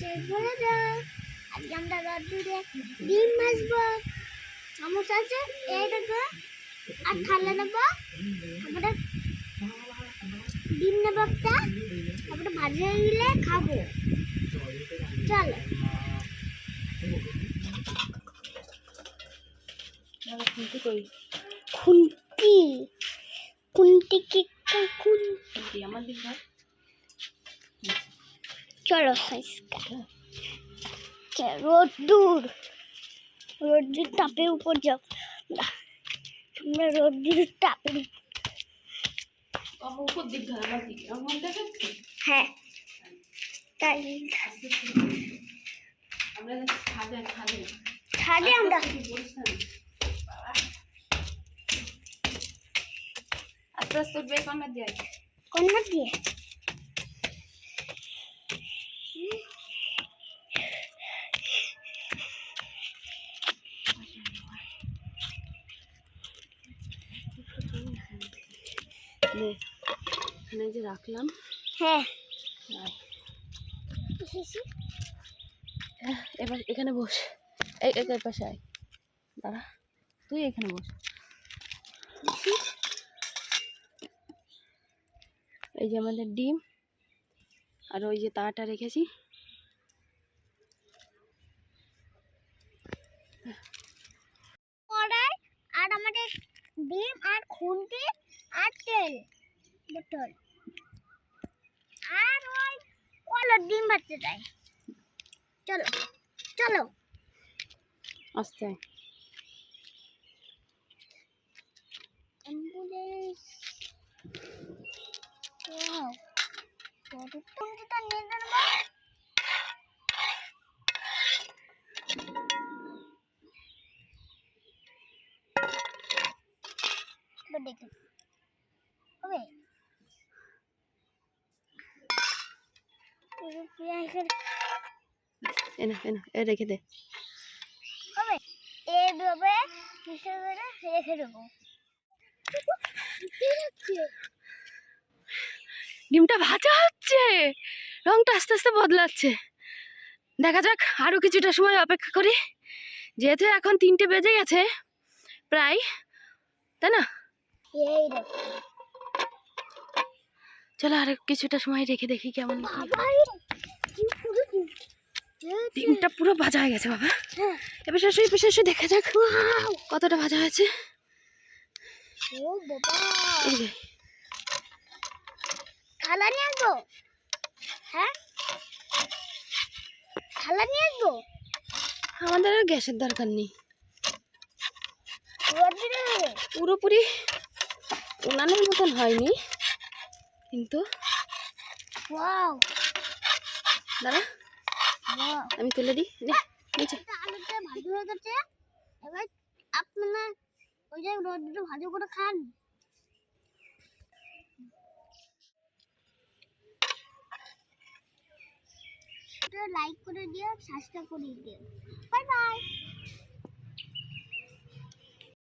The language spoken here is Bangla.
সে বলে যায়। আজকে আমরা রোদ্দুরে ডিম ভাজবো। চামচ আছে এই দেখো, আর থালা নেব। তারপরে ডিম নেব একটা। তারপরে ভাজে গেলে খাব। চলো। খুলতে কই কি খুন্তি? আমার দিক চলো সাইজকা রোদ্দুর রোদ্দুর তাপের উপর যাও না, তোমরা রোদ্দুর তাপের উপর- আমার উপর দিক ধর আমার দিক আমার দেখাচ্ছে হ্যাঁ তাই আমরা ছাদে ছাদে ছাদে আমরা বলিস না আস্তে আস্তে উঠবে কর্নার দিয়ে কন্যা দিয়ে এখানে যে রাখলাম। হ্যাঁ। আহ, এবার এখানে বস। এই এই পাশে আয়। দাঁড়া। তুই এখানে বস। এই যে আমাদের ডিম। আর ওই যে তাটা রেখেছি। আর আমাদের ডিম আর খুন্তি বোতল আর ওই কলো ডিম ভাজতে দেয় চলো চলো। আস্তে। অ্যাম্বুলেন্স। ওয়াও খুন্তিটা নিয়ে নেব দেখুন হবে? এ রেখে দে। হবে? এইভাবে হিসেবে রেখে দেবো। ডিমটা ভাজা হচ্ছে। রংটা আস্তে আস্তে বদলাচ্ছে। দেখা যাক আরও কিছুটা সময় অপেক্ষা করি। যেহেতু এখন তিনটে বেজে গেছে প্রায় তাই না? এই চলো আর কিছুটা সময় রেখে দেখি কেমন ডিমটা পুরো ভাজা হয়ে গেছে বাবা। হ্যাঁ। এবার শেষে এবার শেষে দেখা যাক কতটা ভাজা হয়েছে। থালা নিয়ে আসব? হ্যাঁ? থালা নিয়ে আসব? আমাদের আর গ্যাসের দরকার নেই। পুরোপুরি উনানের মতন হয়নি। কিন্তু দাঁড়া। আমি তুলে দিই নিচে। এবার আপনারা ওই যে ভাজি করে খান। লাইক করে দিও সাবস্ক্রাইব করে দিও। Bye bye